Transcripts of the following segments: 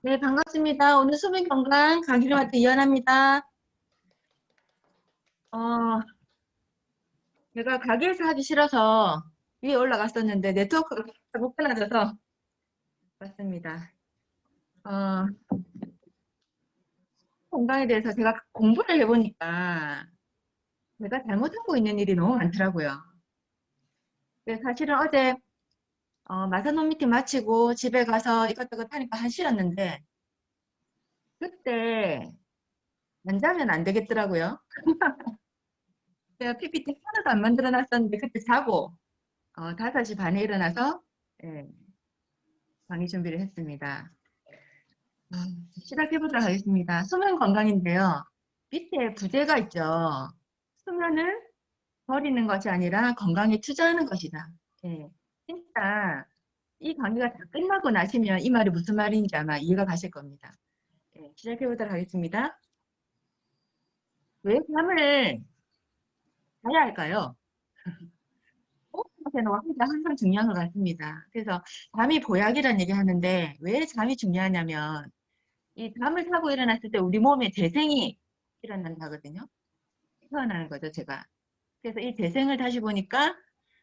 네, 반갑습니다. 오늘 수면 건강 강의를 맡은 이현아입니다. 어, 제가 가게에서 하기 싫어서 위에 올라갔었는데 네트워크가 못 끊어져서 왔습니다. 어, 건강에 대해서 제가 공부를 해보니까 제가 잘못하고 있는 일이 너무 많더라고요. 사실은 어제 어, 마사노 미팅 마치고 집에 가서 이것저것 하니까 한시였는데 그때 안 자면 안 되겠더라고요. 제가 PPT 하나도 안 만들어 놨었는데 그때 자고 어, 5시 반에 일어나서 예, 강의 준비를 했습니다. 음, 시작해 보도록 하겠습니다. 수면 건강인데요. 밑에 부제가 있죠. 수면을 버리는 것이 아니라 건강에 투자하는 것이다. 예, 진짜 이 강의가 다 끝나고 나시면 이 말이 무슨 말인지 아마 이해가 가실 겁니다. 예, 시작해 보도록 하겠습니다. 왜 잠을 자야 할까요? 저는 항상 중요한 것 같습니다. 그래서 잠이 보약이라는 얘기 하는데 왜 잠이 중요하냐면 이 잠을 자고 일어났을 때 우리 몸에 재생이 일어난다거든요. 태어나는 거죠, 제가. 그래서 이 재생을 다시 보니까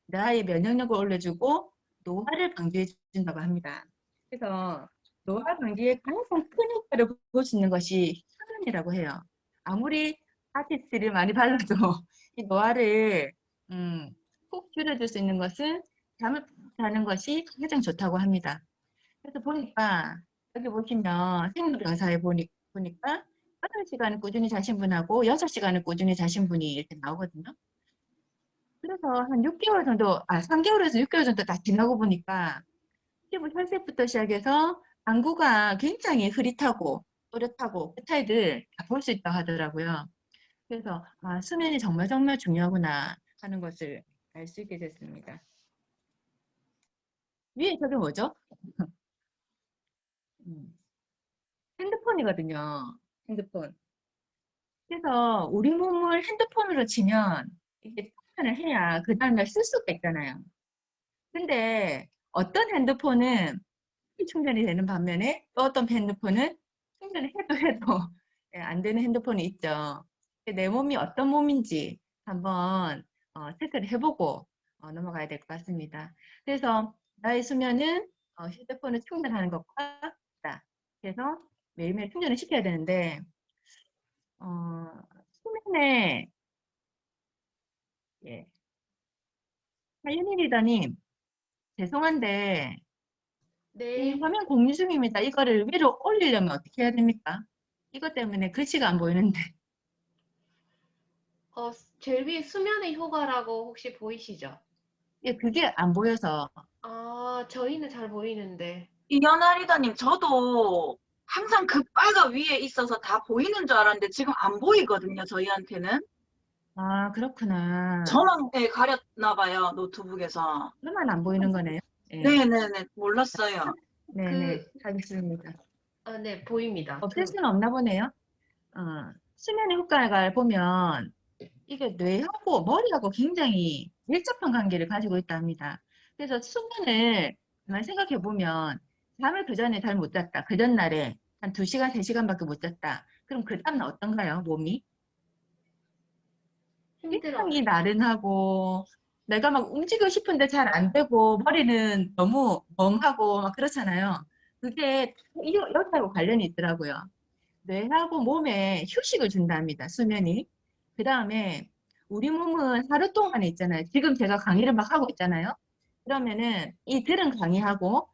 나의 면역력을 올려주고 노화를 방지해 준다고 합니다. 그래서 노화 방지에 가장 큰 효과를 볼수 있는 것이 수면이라고 해요. 아무리 아티스트를 많이 발라도 이 노화를 음, 꼭 줄여줄 수 있는 것은 잠을 자는 것이 가장 좋다고 합니다. 그래서 보니까 여기 보시면 생리병사에 보니, 보니까 8시간을 꾸준히 자신 분하고 6시간을 꾸준히 자신 분이 이렇게 나오거든요. 그래서 한 6개월 정도, 아 3개월에서 6개월 정도 다 지나고 보니까 피부 혈색부터 시작해서 안구가 굉장히 흐릿하고 또렷하고 그 타입을 볼수 있다고 하더라고요. 그래서 아, 수면이 정말 정말 중요하구나 하는 것을 알 수 있게 됐습니다. 위에 저게 뭐죠? 음, 핸드폰이거든요. 핸드폰. 그래서 우리 몸을 핸드폰으로 치면 이게 충전을 해야 그 다음날 쓸 수가 있잖아요. 근데 어떤 핸드폰은 충전이 되는 반면에 또 어떤 핸드폰은 충전을 해도 해도 예, 안 되는 핸드폰이 있죠. 내 몸이 어떤 몸인지 한번 어, 체크를 해보고 어, 넘어가야 될 것 같습니다. 그래서 나의 수면은 어, 휴대폰을 충전하는 것과 같다. 그래서 매일매일 충전을 시켜야 되는데 어, 수면에 예. 하윤희 리더님 죄송한데 이 네, 화면 공유 중입니다. 이거를 위로 올리려면 어떻게 해야 됩니까? 이것 때문에 글씨가 안 보이는데 어, 제일 위에 수면의 효과라고 혹시 보이시죠? 예, 그게 안 보여서 아, 저희는 잘 보이는데. 이현아 리더님, 저도 항상 그 바가 위에 있어서 다 보이는 줄 알았는데 지금 안 보이거든요, 저희한테는. 아 그렇구나. 저만 예, 가렸나 봐요, 노트북에서. 그러면 안 보이는 거네요. 예. 네네네, 몰랐어요. 네네, 그- 알겠습니다. 아, 네, 보입니다. 없앨 수는 없나 보네요. 어, 수면의 효과를 보면 이게 뇌하고 머리하고 굉장히 밀접한 관계를 가지고 있다 합니다. 그래서 수면을 생각해 보면 잠을 그 전에 잘 못 잤다. 그 전날에 한 2시간, 3시간밖에 못 잤다. 그럼 그 다음날 어떤가요? 몸이? 굉장히 나른하고 내가 막 움직이고 싶은데 잘 안 되고 머리는 너무 멍하고 막 그렇잖아요. 그게 이- 여기하고 관련이 있더라고요. 뇌하고 몸에 휴식을 준답니다. 수면이. 그 다음에 우리 몸은 하루 동안에 있잖아요. 지금 제가 강의를 막 하고 있잖아요. 그러면은 이 들은 강의하고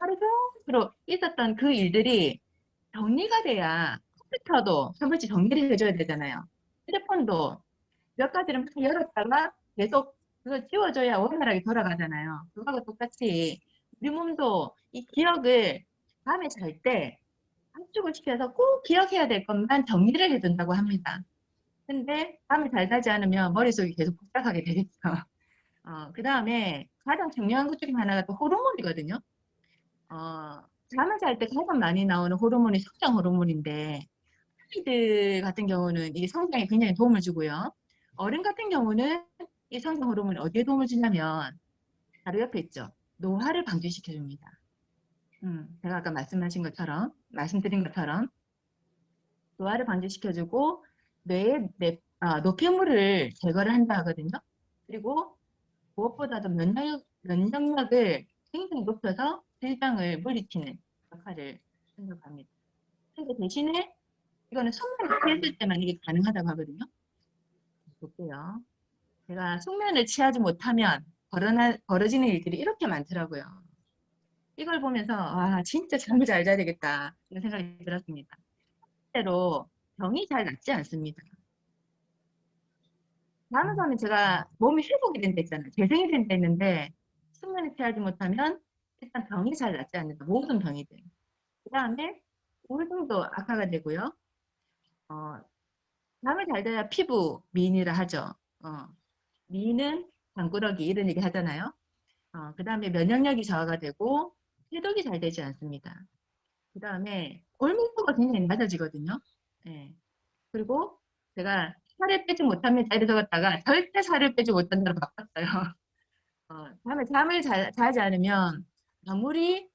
하루 종일 있었던 그 일들이 정리가 돼야 컴퓨터도 한 번씩 정리를 해줘야 되잖아요. 휴대폰도 몇 가지를 막 열었다가 계속 그걸 지워줘야 원활하게 돌아가잖아요. 그거하고 똑같이 우리 몸도 이 기억을 밤에 잘 때 압축을 시켜서 꼭 기억해야 될 것만 정리를 해둔다고 합니다. 근데 밤에 잘 자지 않으면 머릿속이 계속 복잡하게 되겠죠. 어, 그 다음에 가장 중요한 것 중에 하나가 또 호르몬이거든요. 어, 잠을 잘 때 가장 많이 나오는 호르몬이 성장 호르몬인데 아이들 같은 경우는 이 성장에 굉장히 도움을 주고요. 어른 같은 경우는 이 성장 호르몬이 어디에 도움을 주냐면 바로 옆에 있죠. 노화를 방지시켜 줍니다. 음, 제가 아까 말씀하신 것처럼, 말씀드린 것처럼, 노화를 방지시켜 주고, 뇌의 뇌- 아, 노폐물을 제거를 한다 하거든요. 그리고 무엇보다도 면역, 면역력을 굉장히 높여서 질병을 물리치는 역할을 한다고 합니다. 근데 대신에 이거는 숙면을 취했을 때만 이게 가능하다고 하거든요. 볼게요. 제가 숙면을 취하지 못하면 벌어지는 일들이 이렇게 많더라고요. 이걸 보면서 와 진짜 잠을 잘 자야 되겠다 이런 생각이 들었습니다. 실제로 병이 잘 낫지 않습니다. 잠을 자면 제가 몸이 회복이 된다 했잖아요. 재생이 된다 했는데 숙면을 취하지 못하면 일단 병이 잘 낫지 않는다. 모든 병이들. 그 다음에 우울증도 악화가 되고요. 어, 잠을 잘 자야 피부 미인이라 하죠. 어, 미인은 장꾸러기 이런 얘기 하잖아요. 어, 그 다음에 면역력이 저하가 되고 해독이 잘 되지 않습니다. 그 다음에 골밀도가 굉장히 낮아지거든요. 예. 그리고 제가 살을 빼지 못하면 자리 적었다가 절대 살을 빼지 못한다고 바꿨어요. 어, 잠을, 잠을 자, 자지 않으면 아무리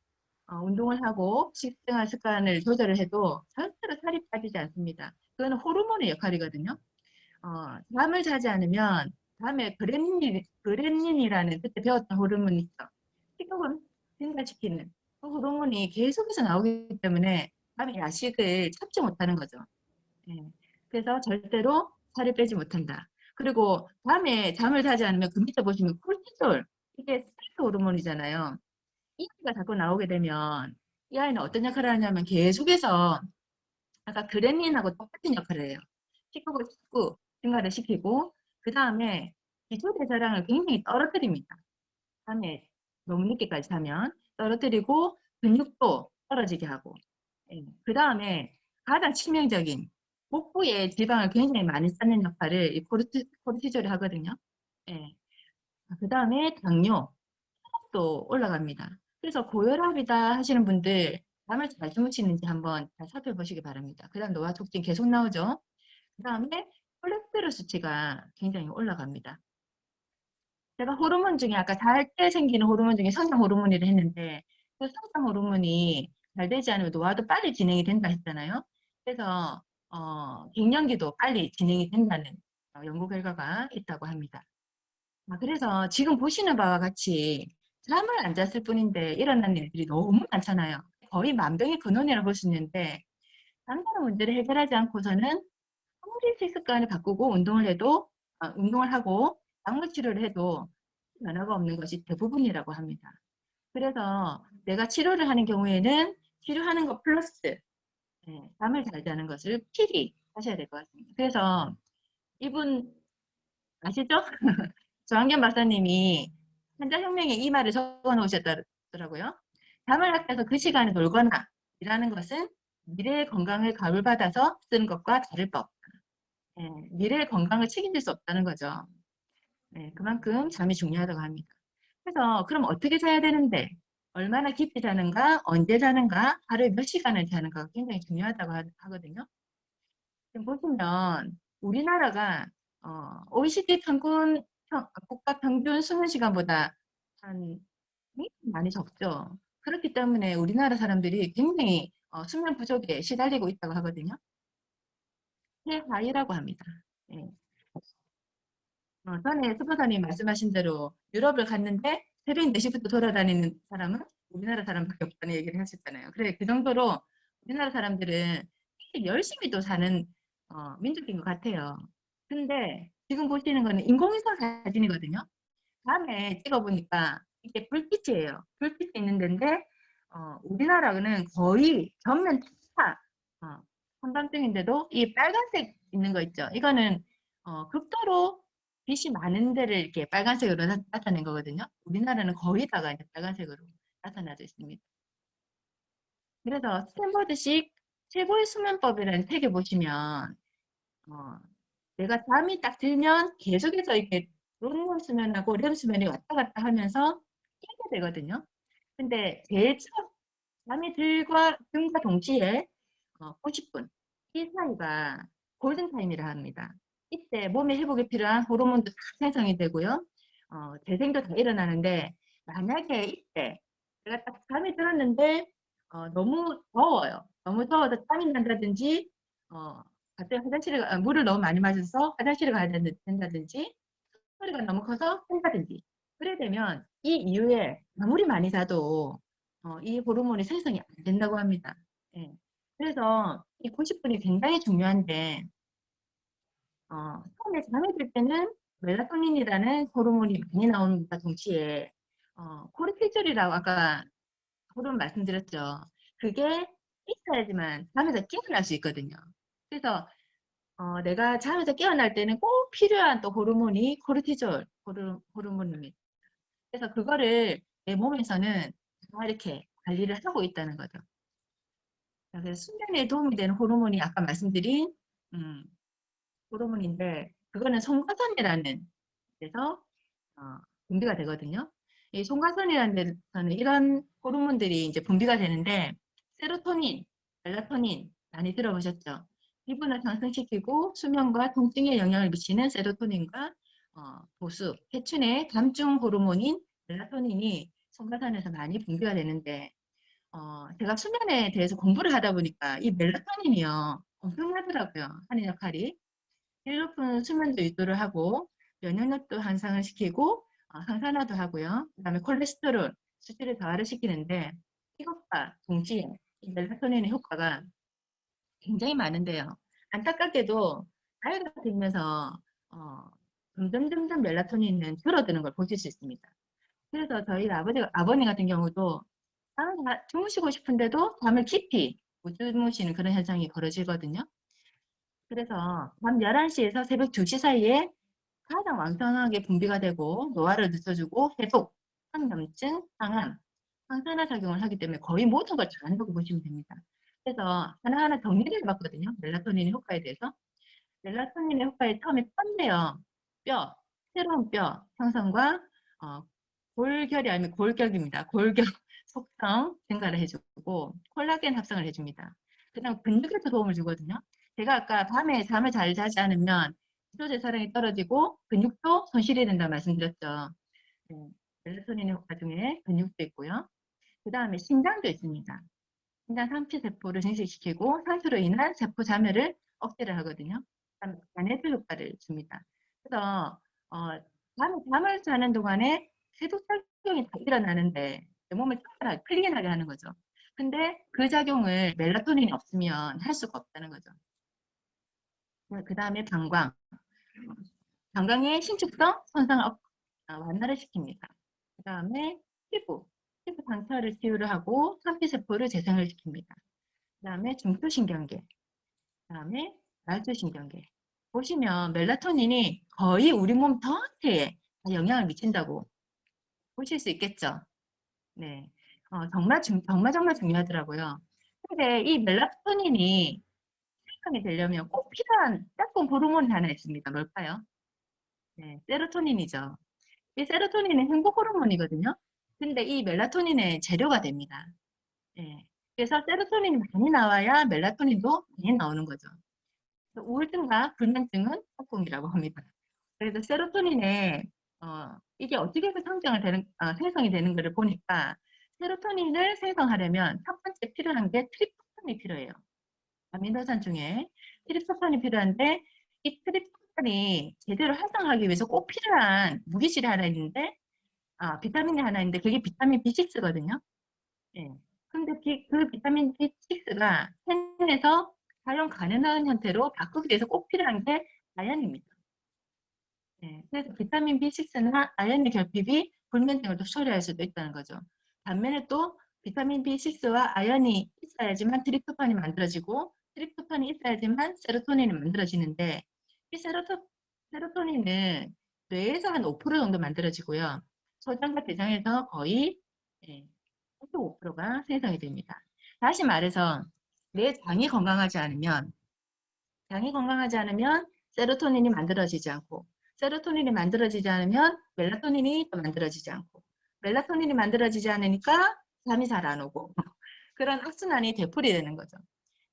어, 운동을 하고 식생활 습관을 조절을 해도 절대로 살이 빠지지 않습니다. 그거는 호르몬의 역할이거든요. 어, 잠을 자지 않으면 밤에 그레닌, 그레닌이라는 그때 배웠던 호르몬이 있어. 식욕을 증가시키는 그 호르몬이 계속해서 나오기 때문에 밤에 야식을 참지 못하는 거죠. 예. 그래서 절대로 살을 빼지 못한다. 그리고 밤에 잠을 자지 않으면 그 밑에 보시면 콜티졸 이게 스트레스 호르몬이잖아요. 이 아이가 자꾸 나오게 되면 이 아이는 어떤 역할을 하냐면 계속해서 아까 그레닌하고 똑같은 역할을 해요. 식욕을 자꾸 증가를 시키고 그 다음에 기초 대사량을 굉장히 떨어뜨립니다. 밤에 너무 늦게까지 자면 떨어뜨리고 근육도 떨어지게 하고 그 다음에 가장 치명적인 복부에 지방을 굉장히 많이 쌓는 역할을 이 코르티, 코르티졸이 하거든요. 예. 그 다음에 당뇨, 도 올라갑니다. 그래서 고혈압이다 하시는 분들 잠을 잘 주무시는지 한번 잘 살펴보시기 바랍니다. 그 다음 노화 촉진 계속 나오죠. 그 다음에 콜레스테롤 수치가 굉장히 올라갑니다. 제가 호르몬 중에 아까 잘 때 생기는 호르몬 중에 성장 호르몬이라 했는데 그 성장 호르몬이 잘 되지 않으면 노화도 빨리 진행이 된다 했잖아요. 그래서 어, 갱년기도 빨리 진행이 된다는 어, 연구 결과가 있다고 합니다. 아, 그래서 지금 보시는 바와 같이 잠을 안 잤을 뿐인데 일어나는 일들이 너무 많잖아요. 거의 만병의 근원이라고 볼 수 있는데 잠자는 문제를 해결하지 않고서는 아무리 식습관을 바꾸고 운동을 해도 아, 운동을 하고 약물 치료를 해도 변화가 없는 것이 대부분이라고 합니다. 그래서 내가 치료를 하는 경우에는 치료하는 것 플러스 예, 잠을 잘 자는 것을 필히 하셔야 될 것 같습니다. 그래서 이분 아시죠? 조한견 박사님이 환자혁명에 이 말을 적어 놓으셨더라고요. 잠을 아껴서 그 시간에 놀거나 일하는 것은 미래의 건강을 가울받아서 쓰는 것과 다를 바 없다. 예, 미래의 건강을 책임질 수 없다는 거죠. 예, 그만큼 잠이 중요하다고 합니다. 그래서 그럼 어떻게 자야 되는데 얼마나 깊이 자는가, 언제 자는가, 하루에 몇 시간을 자는가가 굉장히 중요하다고 하, 하거든요. 지금 보시면 우리나라가 어, OECD 평균 평- 국가 평균 수면 시간보다 한 많이 적죠. 그렇기 때문에 우리나라 사람들이 굉장히 어, 수면 부족에 시달리고 있다고 하거든요. 폐하위라고 합니다. 예. 어, 전에 수보사님 말씀하신 대로 유럽을 갔는데 새벽 4시부터 돌아다니는 사람은 우리나라 사람밖에 없다는 얘기를 하셨잖아요. 그래 그 정도로 우리나라 사람들은 되게 열심히 또 사는 어, 민족인 것 같아요. 근데 지금 보시는 거는 인공위성 사진이거든요. 다음에 찍어보니까 이게 불빛이에요. 불빛이 있는 데인데 어, 우리나라는 거의 전면 차 어, 한밤중인데도 이 빨간색 있는 거 있죠. 이거는 어, 극도로 빛이 많은 데를 이렇게 빨간색으로 나, 타낸 거거든요. 우리나라는 거의 다가 이제 빨간색으로 나타나져 있습니다. 그래서 스탠퍼드식 최고의 수면법이라는 책에 보시면 어, 내가 잠이 딱 들면 계속해서 이렇게 론론 수면하고 렘 수면이 왔다 갔다 하면서 깨게 되거든요. 근데 제일 처음 잠이 들과 든과 동시에 어, 90분 이 사이가 골든 타임이라 합니다. 이때 몸의 회복에 필요한 호르몬도 다 생성이 되고요. 어, 재생도 다 일어나는데 만약에 이때 내가 딱 잠이 들었는데 어, 너무 더워요. 너무 더워서 땀이 난다든지 어, 갑자기 화장실에 가- 아, 물을 너무 많이 마셔서 화장실에 가야 된- 된다든지 소리가 너무 커서 깬다든지 그래 되면 이 이후에 아무리 많이 자도 어, 이 호르몬이 생성이 안 된다고 합니다. 예. 그래서 이 90분이 굉장히 중요한데 어, 처음에 잠이 들 때는 멜라토닌이라는 호르몬이 많이 나오는과 동시에 어, 코르티졸이라고 아까 호르몬 말씀드렸죠. 그게 있어야지만 잠에서 깨어날 수 있거든요. 그래서 어, 내가 잠에서 깨어날 때는 꼭 필요한 또 호르몬이 코르티졸 호르, 호르몬입니다. 그래서 그거를 내 몸에서는 다 이렇게 관리를 하고 있다는 거죠. 자, 그래서 수면에 도움이 되는 호르몬이 아까 말씀드린 음, 호르몬인데 그거는 송가선이라는 데서 어, 분비가 되거든요. 이 송가선이라는 데서는 이런 호르몬들이 이제 분비가 되는데 세로토닌, 멜라토닌 많이 들어보셨죠? 기분을 상승시키고 수면과 통증에 영향을 미치는 세로토닌과 어, 보수, 해춘의 감중 호르몬인 멜라토닌이 송가선에서 많이 분비가 되는데 어, 제가 수면에 대해서 공부를 하다 보니까 이 멜라토닌이요 엄청나더라고요 하는 역할이. 질 높은 수면도 유도를 하고 면역력도 향상을 시키고 어, 항산화도 하고요. 그 다음에 콜레스테롤 수치를 저하를 시키는데 이것과 동시에 이 멜라토닌의 효과가 굉장히 많은데요. 안타깝게도 나이가 들면서 어, 점점 점점 멜라토닌은 줄어드는 걸 보실 수 있습니다. 그래서 저희 아버지, 아버님 같은 경우도 자- 주무시고 싶은데도 잠을 깊이 못 주무시는 그런 현상이 벌어지거든요. 그래서 밤 11시에서 새벽 2시 사이에 가장 왕성하게 분비가 되고 노화를 늦춰주고 해독, 항염증, 항암, 항산화 작용을 하기 때문에 거의 모든 걸 잘한다고 보시면 됩니다. 그래서 하나하나 정리를 해봤거든요. 멜라토닌의 효과에 대해서. 멜라토닌의 효과에 처음에 뼈인데요. 뼈, 새로운 뼈 형성과 어, 골결이 아니면 골격입니다. 골격 속성 증가를 해주고 콜라겐 합성을 해줍니다. 그 다음 근육에도 도움을 주거든요. 제가 아까 밤에 잠을 잘 자지 않으면 기초대사량이 떨어지고 근육도 손실이 된다 말씀드렸죠. 네, 멜라토닌의 효과 중에 근육도 있고요. 그 다음에 심장도 있습니다. 심장 상피세포를 증식시키고 산소로 인한 세포 자멸을 억제를 하거든요. 간해도 효과를 줍니다. 그래서 어, 밤에 잠을 자는 동안에 세도 작용이 다 일어나는데 내 몸을 특별하게 클린하게 하는 거죠. 근데 그 작용을 멜라토닌이 없으면 할 수가 없다는 거죠. 그 다음에 방광. 방광의 신축성 손상을 억- 아, 완화를 시킵니다. 그 다음에 피부. 피부 상처를 치유를 하고 산피세포를 재생을 시킵니다. 그 다음에 중추신경계. 그 다음에 말초신경계. 보시면 멜라토닌이 거의 우리 몸 전체에 다 영향을 미친다고 보실 수 있겠죠. 네, 어, 정말 중, 정말 정말 중요하더라고요. 근데 이 멜라토닌이 생성이 되려면 꼭 필요한 짝꿍 호르몬이 하나 있습니다. 뭘까요? 네, 세로토닌이죠. 이 세로토닌은 행복 호르몬이거든요. 근데 이 멜라토닌의 재료가 됩니다. 네, 그래서 세로토닌이 많이 나와야 멜라토닌도 많이 나오는 거죠. 우울증과 불면증은 짝꿍이라고 합니다. 그래서 세로토닌의 어, 이게 어떻게 해서 성장을 되는, 아, 생성이 되는 것을 보니까 세로토닌을 생성하려면 첫 번째 필요한 게 트립토판이 필요해요. 아미노산 중에 트립토판이 필요한데 이 트립토판이 제대로 활성하기 위해서 꼭 필요한 무기질이 하나 있는데 아, 비타민이 하나 있는데 그게 비타민 B6거든요. 예. 근데 비- 그 비타민 B6가 체내에서 사용 가능한 형태로 바꾸기 위해서 꼭 필요한 게 아연입니다. 네, 그래서 비타민 B6나 아연의 결핍이 불면증을 또 초래할 수도 있다는 거죠. 반면에 또 비타민 B6와 아연이 있어야지만 트립토판이 만들어지고 트립토판이 있어야지만 세로토닌이 만들어지는데 이 세로토, 세로토닌은 뇌에서 한 5% 정도 만들어지고요. 소장과 대장에서 거의 예, 85%가 생성이 됩니다. 다시 말해서 내 장이 건강하지 않으면 장이 건강하지 않으면 세로토닌이 만들어지지 않고 세로토닌이 만들어지지 않으면 멜라토닌이 또 만들어지지 않고 멜라토닌이 만들어지지 않으니까 잠이 잘 안 오고 그런 악순환이 되풀이 되는 거죠.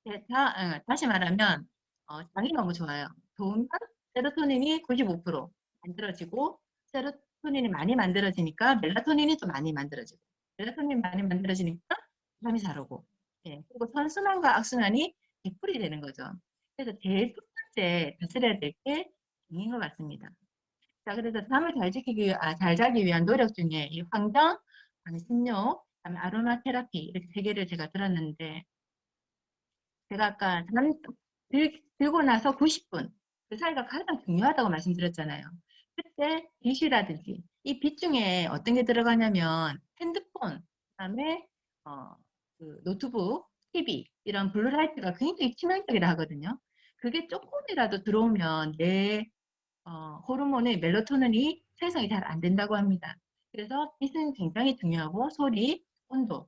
예, 다, 시 말하면 어, 장이 너무 좋아요. 좋으면 세로토닌이 95% 만들어지고 세로토닌이 많이 만들어지니까 멜라토닌이 또 많이 만들어지고 멜라토닌 많이 만들어지니까 잠이 잘 오고 예, 그리고 선순환과 악순환이 개풀이 되는 거죠. 그래서 제일 첫 번째 다스려야 될게 장인 것 같습니다. 자, 그래서 잠을 잘 지키기 위해, 아, 잘 자기 위한 노력 중에 이 환경, 그다음에 신욕, 그다음에 아로마 테라피 이렇게 세 개를 제가 들었는데 제가 아까 잠 들, 들고 나서 90분 그 사이가 가장 중요하다고 말씀드렸잖아요. 그때 빛이라든지 이 빛 중에 어떤 게 들어가냐면 핸드폰, 그다음에 어, 그 노트북, TV 이런 블루라이트가 굉장히 치명적이라 하거든요. 그게 조금이라도 들어오면 내 어, 호르몬의 멜로토닌이 생성이 잘 안 된다고 합니다. 그래서 빛은 굉장히 중요하고 소리, 온도,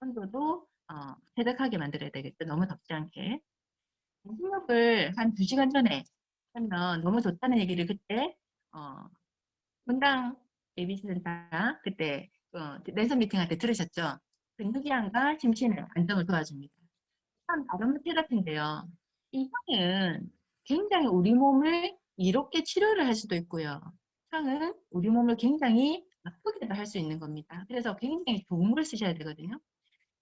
온도도 어, 쾌적하게 만들어야 되겠죠. 너무 덥지 않게. 신욕을 한 2시간 전에 하면 너무 좋다는 얘기를 그때 어, 분당 ABC센터 그때 어, 랜선 미팅할 때 들으셨죠? 근육이양과 심신의 안정을 도와줍니다. 참 아로마 테라피인데요. 이 향은 굉장히 우리 몸을 이롭게 치료를 할 수도 있고요. 향은 우리 몸을 굉장히 아프게도 할 수 있는 겁니다. 그래서 굉장히 좋은 걸 쓰셔야 되거든요.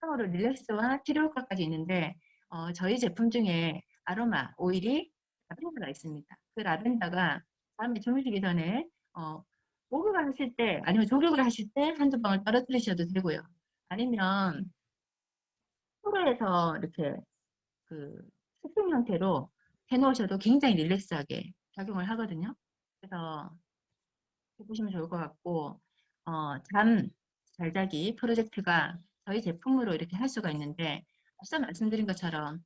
향으로 릴렉스와 치료 효과까지 있는데 어, 저희 제품 중에 아로마 오일이 라벤더가 있습니다. 그 라벤더가 다음에 주무시기 전에 어, 목욕을 하실 때 아니면 조격을 하실 때 한두 방울 떨어뜨리셔도 되고요. 아니면 프로에서 이렇게 그 스푼 형태로 해놓으셔도 굉장히 릴렉스하게 작용을 하거든요. 그래서 해보시면 좋을 것 같고 어, 잠 잘 자기 프로젝트가 저희 제품으로 이렇게 할 수가 있는데 앞서 말씀드린 것처럼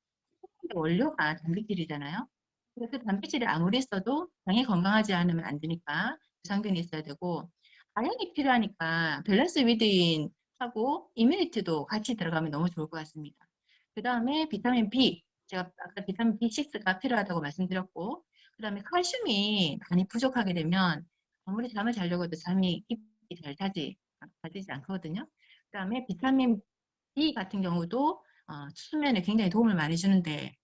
원료가 단백질이잖아요. 그래서 그 단백질이 아무리 있어도 장이 건강하지 않으면 안 되니까 유산균이 있어야 되고 아연이 필요하니까 밸런스 위드인 하고 이뮤니티도 같이 들어가면 너무 좋을 것 같습니다. 그 다음에 비타민 B 제가 아까 비타민 B6가 필요하다고 말씀드렸고 그 다음에 칼슘이 많이 부족하게 되면 아무리 잠을 자려고 해도 잠이 깊이 잘 자지, 자지 않거든요. 그 다음에 비타민 B 같은 경우도 어, 수면에 굉장히 도움을 많이 주는데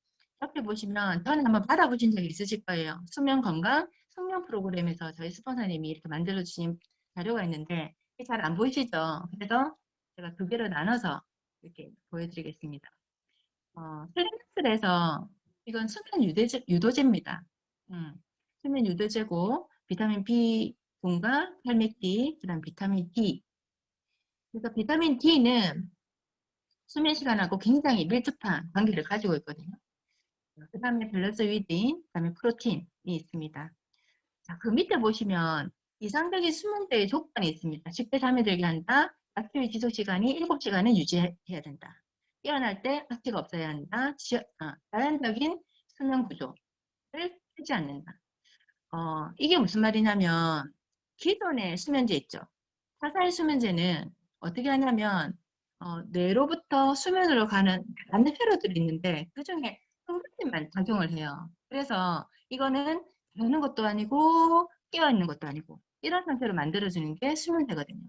옆에 보시면 저는 한번 받아보신 적이 있으실 거예요. 수면 건강 숙면 프로그램에서 저희 스폰서님이 이렇게 만들어주신 자료가 있는데 잘 안 보이시죠? 그래서 제가 두 개로 나눠서 이렇게 보여드리겠습니다. 어, 슬림슬에서 이건 수면 유도제, 유도제입니다. 음, 수면 유도제고 비타민 B2과 팔맥 D, 그다음 비타민 D. 그래서 비타민 D는 수면 시간하고 굉장히 밀접한 관계를 가지고 있거든요. 그 다음에 밸런스 위딘, 그 다음에 프로틴이 있습니다. 자, 그 밑에 보시면 이상적인 수면제의 조건이 있습니다. 쉽게 잠이 들게 한다. 악취의 지속 시간이 7시간은 유지해야 된다. 깨어날 때 악취가 없어야 한다. 지, 어, 자연적인 수면 구조를 하지 않는다. 어, 이게 무슨 말이냐면 기존의 수면제 있죠. 화살 수면제는 어떻게 하냐면 어, 뇌로부터 수면으로 가는 반대표로들이 있는데 그 중에 한 작용을 해요. 그래서 이거는 자는 것도 아니고 깨어 있는 것도 아니고 이런 상태로 만들어주는 게 수면제거든요.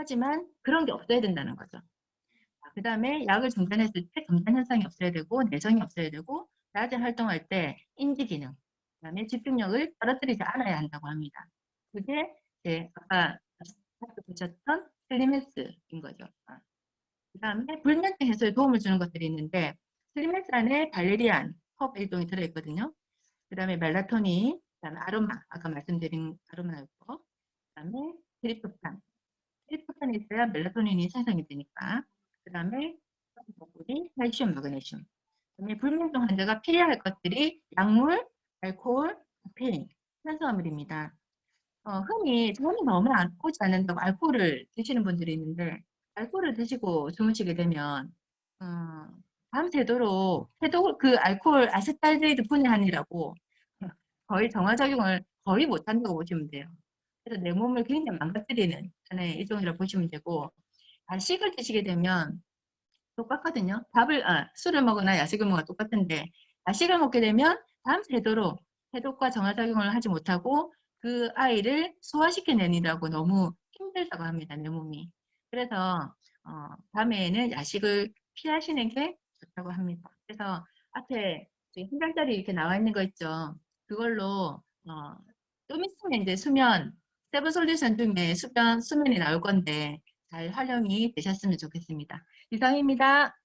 하지만 그런 게 없어야 된다는 거죠. 그 다음에 약을 중단했을 때 금단 현상이 없어야 되고 내성이 없어야 되고 낮에 활동할 때 인지 기능, 그 다음에 집중력을 떨어뜨리지 않아야 한다고 합니다. 그게 이제 아까 보셨던 슬림헬스인 거죠. 그 다음에 불면증 해소에 도움을 주는 것들이 있는데 슬림헬스 안에 발레리안, 컵 일종이 들어있거든요. 그 다음에 멜라토닌, 그 다음에 아로마, 아까 말씀드린 아로마였고, 그 다음에 트리프탄. 트리프탄이 있어야 멜라토닌이 생성이 되니까. 그 다음에 칼슘, 마그네슘. 그 다음에 불면증 환자가 필요할 것들이 약물, 알코올, 카페인, 탄수화물입니다. 어, 흔히 잠이 너무 안 오지 않는다고 알코올을 드시는 분들이 있는데 알코올을 드시고 주무시게 되면 어, 밤새도록 해도 그 알코올 아세탈데이드 분해하느라고 거의 정화작용을 거의 못한다고 보시면 돼요. 그래서 내 몸을 굉장히 망가뜨리는 하나의 일종이라고 보시면 되고 야식을 드시게 되면 똑같거든요. 밥을 아, 술을 먹거나 야식을 먹거나 똑같은데 야식을 먹게 되면 밤새도록 해독과 정화작용을 하지 못하고 그 아이를 소화시켜내느라고 너무 힘들다고 합니다. 내 몸이. 그래서 어, 밤에는 야식을 피하시는 게 좋다고 합니다. 그래서 앞에 한 장짜리 이렇게 나와 있는 거 있죠. 그걸로 어, 좀 있으면 이제 수면 세븐 솔루션 중에 수면 수면이 나올 건데 잘 활용이 되셨으면 좋겠습니다. 이상입니다.